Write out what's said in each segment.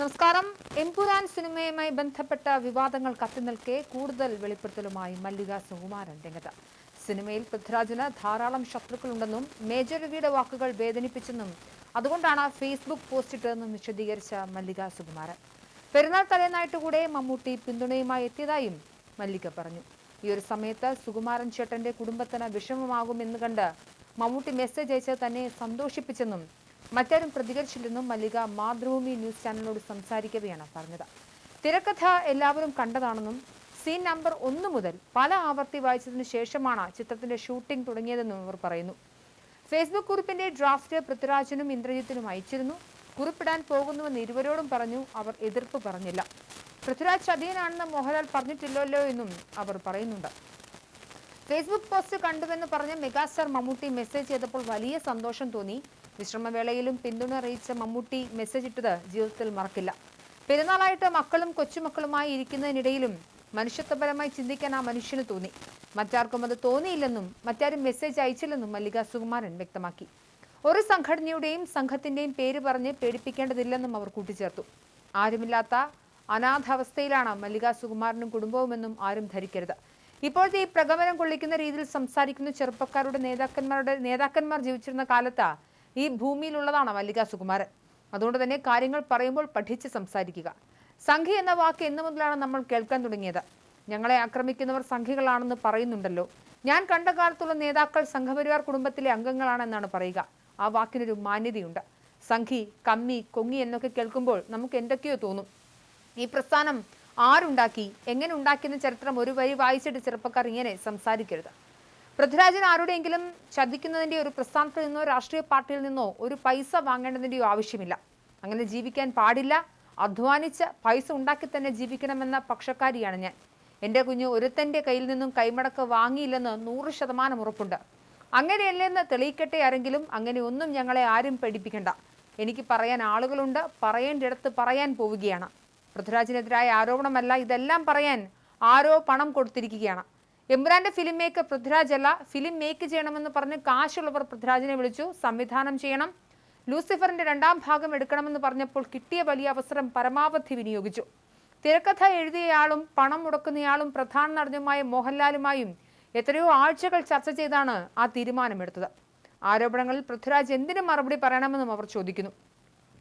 നമസ്കാരം. എംപുരാൻ സിനിമയുമായി ബന്ധപ്പെട്ട വിവാദങ്ങൾ കത്തിനിൽക്കെ കൂടുതൽ വെളിപ്പെടുത്തലുമായി മല്ലിക സുകുമാരൻ രംഗത്ത്. സിനിമയിൽ പൃഥ്വിരാജിന് ധാരാളം ശത്രുക്കളുണ്ടെന്നും മേജർ രവിയുടെ വാക്കുകൾ വേദനിപ്പിച്ചെന്നും അതുകൊണ്ടാണ് ഫേസ്ബുക്ക് പോസ്റ്റ് ഇട്ടതെന്നും വിശദീകരിച്ച മല്ലിക സുകുമാരൻ. പെരുന്നാൾ തലേന്നായിട്ട് കൂടെ മമ്മൂട്ടി പിന്തുണയുമായി എത്തിയതായും മല്ലിക പറഞ്ഞു. ഈ ഒരു സമയത്ത് സുകുമാരൻ ചേട്ടന്റെ കുടുംബത്തിന് വിഷമമാകുമെന്ന് കണ്ട് മമ്മൂട്ടി മെസ്സേജ് അയച്ച് തന്നെ സന്തോഷിപ്പിച്ചെന്നും മറ്റാരും പ്രതികരിച്ചില്ലെന്നും മല്ലിക മാതൃഭൂമി ന്യൂസ് ചാനലിനോട് സംസാരിക്കവെയാണ് പറഞ്ഞത്. തിരക്കഥ എല്ലാവരും കണ്ടതാണെന്നും സീൻ നമ്പർ ഒന്ന് മുതൽ പല ആവർത്തി വായിച്ചതിനു ശേഷമാണ് ചിത്രത്തിന്റെ ഷൂട്ടിംഗ് തുടങ്ങിയതെന്നും അവർ പറയുന്നു. ഫേസ്ബുക്ക് കുറിപ്പിന്റെ ഡ്രാഫ്റ്റ് പൃഥ്വിരാജനും ഇന്ദ്രജിത്തിനും അയച്ചിരുന്നു. കുറിപ്പിടാൻ പോകുന്നുവെന്ന് ഇരുവരോടും പറഞ്ഞു അവർ എതിർപ്പ് പറഞ്ഞില്ല. പൃഥ്വിരാജ് ചതിയനാണെന്ന് മോഹൻലാൽ പറഞ്ഞിട്ടില്ലല്ലോ എന്നും അവർ പറയുന്നുണ്ട്. ഫേസ്ബുക്ക് പോസ്റ്റ് കണ്ടുവെന്ന് പറഞ്ഞ മെഗാസ്റ്റാർ മമ്മൂട്ടി മെസ്സേജ് ചെയ്തപ്പോൾ വലിയ സന്തോഷം തോന്നി. വിശ്രമവേളയിലും പിന്തുണ അറിയിച്ച മമ്മൂട്ടി മെസ്സേജ് ഇട്ടത് ജീവിതത്തിൽ മറക്കില്ല. പെരുന്നാളായിട്ട് മക്കളും കൊച്ചുമക്കളുമായി ഇരിക്കുന്നതിനിടയിലും മനുഷ്യത്വപരമായി ചിന്തിക്കാൻ ആ മനുഷ്യന് തോന്നി. മറ്റാർക്കും അത് തോന്നിയില്ലെന്നും മറ്റാരും മെസ്സേജ് അയച്ചില്ലെന്നും മല്ലിക സുകുമാരൻ വ്യക്തമാക്കി. ഒരു സംഘടനയുടെയും സംഘത്തിന്റെയും പേര് പറഞ്ഞ് പേടിപ്പിക്കേണ്ടതില്ലെന്നും അവർ കൂട്ടിച്ചേർത്തു. ആരുമില്ലാത്ത അനാഥാവസ്ഥയിലാണ് മല്ലിക സുകുമാരനും കുടുംബവുമെന്നും ആരും ധരിക്കരുത്. ഇപ്പോഴത്തെ ഈ പ്രകമനം കൊള്ളിക്കുന്ന രീതിയിൽ സംസാരിക്കുന്ന ചെറുപ്പക്കാരുടെ നേതാക്കന്മാരുടെ നേതാക്കന്മാർ ജീവിച്ചിരുന്ന കാലത്ത് ഈ ഭൂമിയിലുള്ളതാണ് മല്ലിക സുകുമാരൻ. അതുകൊണ്ട് തന്നെ കാര്യങ്ങൾ പറയുമ്പോൾ പഠിച്ച് സംസാരിക്കുക. സംഘി എന്ന വാക്ക് എന്നു മുതലാണ് നമ്മൾ കേൾക്കാൻ തുടങ്ങിയത്. ഞങ്ങളെ ആക്രമിക്കുന്നവർ സംഘികളാണെന്ന് പറയുന്നുണ്ടല്ലോ. ഞാൻ കണ്ട കാലത്തുള്ള നേതാക്കൾ സംഘപരിവാർ കുടുംബത്തിലെ അംഗങ്ങളാണെന്നാണ് പറയുക. ആ വാക്കിനൊരു മാന്യതയുണ്ട്. സംഘി കമ്മി കൊങ്ങി എന്നൊക്കെ കേൾക്കുമ്പോൾ നമുക്ക് എന്തൊക്കെയോ തോന്നും. ഈ പ്രസ്ഥാനം ആരുണ്ടാക്കി? എങ്ങനെ ഉണ്ടാക്കിയെന്ന ചരിത്രം ഒരു വരി വായിച്ചിട്ട് ചെറുപ്പക്കാർ ഇങ്ങനെ സംസാരിക്കരുത്. പൃഥ്വിരാജൻ ആരുടെയെങ്കിലും ചതിക്കുന്നതിന്റെ ഒരു പ്രസ്ഥാനത്തിൽ നിന്നോ രാഷ്ട്രീയ പാർട്ടിയിൽ നിന്നോ ഒരു പൈസ വാങ്ങേണ്ടതിന്റെയോ ആവശ്യമില്ല. അങ്ങനെ ജീവിക്കാൻ പാടില്ല. അധ്വാനിച്ച് പൈസ ഉണ്ടാക്കി തന്നെ ജീവിക്കണമെന്ന പക്ഷക്കാരിയാണ് ഞാൻ. എന്റെ കുഞ്ഞ് ഒരുത്തന്റെ കയ്യിൽ നിന്നും കൈമടക്ക് വാങ്ങിയില്ലെന്ന് നൂറ് ശതമാനം ഉറപ്പുണ്ട്. അങ്ങനെയല്ലെന്ന് തെളിയിക്കട്ടെ ആരെങ്കിലും അങ്ങനെ ഒന്നും ഞങ്ങളെ ആരും പേടിപ്പിക്കണ്ട. എനിക്ക് പറയാൻ ആളുകളുണ്ട്. പറയേണ്ടിടത്ത് പറയാൻ പോവുകയാണ്. പൃഥ്വിരാജിനെതിരായ ആരോപണമല്ല ഇതെല്ലാം പറയാൻ ആരോ പണം കൊടുത്തിരിക്കുകയാണ്. എംബ്രാന്റെ ഫിലിം മേക്ക് പൃഥ്വിരാജ് അല്ല. ഫിലിം മേക്ക് ചെയ്യണമെന്ന് പറഞ്ഞ് കാശുള്ളവർ പൃഥ്വിരാജിനെ വിളിച്ചു. സംവിധാനം ചെയ്യണം. ലൂസിഫറിന്റെ രണ്ടാം ഭാഗം എടുക്കണമെന്ന് പറഞ്ഞപ്പോൾ കിട്ടിയ വലിയ അവസരം പരമാവധി വിനിയോഗിച്ചു. തിരക്കഥ എഴുതിയയാളും പണം മുടക്കുന്നയാളും പ്രധാന നടനുമായ മോഹൻലാലുമായും എത്രയോ ആഴ്ചകൾ ചർച്ച ചെയ്താണ് ആ തീരുമാനമെടുത്തത്. ആരോപണങ്ങളിൽ പൃഥ്വിരാജ് എന്തിനു മറുപടി പറയണമെന്നും അവർ ചോദിക്കുന്നു.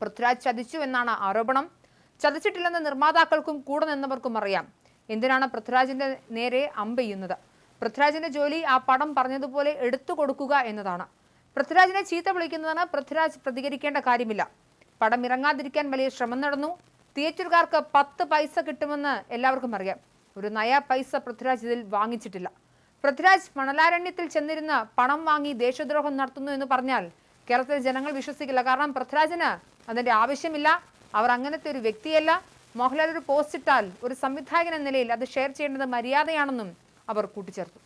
പൃഥ്വിരാജ് ചതിച്ചു എന്നാണ് ആരോപണം. ചതിച്ചിട്ടില്ലെന്ന് നിർമ്മാതാക്കൾക്കും കൂടെ നിന്നവർക്കും അറിയാം. എന്തിനാണ് പൃഥ്വിരാജിന്റെ നേരെ അമ്പെയ്യുന്നത് പൃഥ്വിരാജിന്റെ ജോലി ആ പടം പറഞ്ഞതുപോലെ എടുത്തു കൊടുക്കുക എന്നതാണ്. പൃഥ്വിരാജിനെ ചീത്ത വിളിക്കുന്നതാണ് പൃഥ്വിരാജ് പ്രതികരിക്കേണ്ട കാര്യമില്ല. പടം ഇറങ്ങാതിരിക്കാൻ വലിയ ശ്രമം നടന്നു. തിയേറ്ററുകാർക്ക് പത്ത് പൈസ കിട്ടുമെന്ന് എല്ലാവർക്കും അറിയാം. ഒരു നയ പൈസ പൃഥ്വിരാജ് ഇതിൽ വാങ്ങിച്ചിട്ടില്ല. പൃഥ്വിരാജ് മണലാരണ്യത്തിൽ ചെന്നിരുന്ന് പണം വാങ്ങി ദേശദ്രോഹം നടത്തുന്നു എന്ന് പറഞ്ഞാൽ കേരളത്തിലെ ജനങ്ങൾ വിശ്വസിക്കില്ല. കാരണം പൃഥ്വിരാജിന് അതിന്റെ ആവശ്യമില്ല. അവർ അങ്ങനത്തെ ഒരു വ്യക്തിയല്ല. മോഹൻലാൽ ഒരു പോസ്റ്റ് ഇട്ടാൽ ഒരു സംവിധായകൻ എന്ന നിലയിൽ അത് ഷെയർ ചെയ്യേണ്ടത് മര്യാദയാണെന്നും അവർ കൂട്ടിച്ചേർത്തു.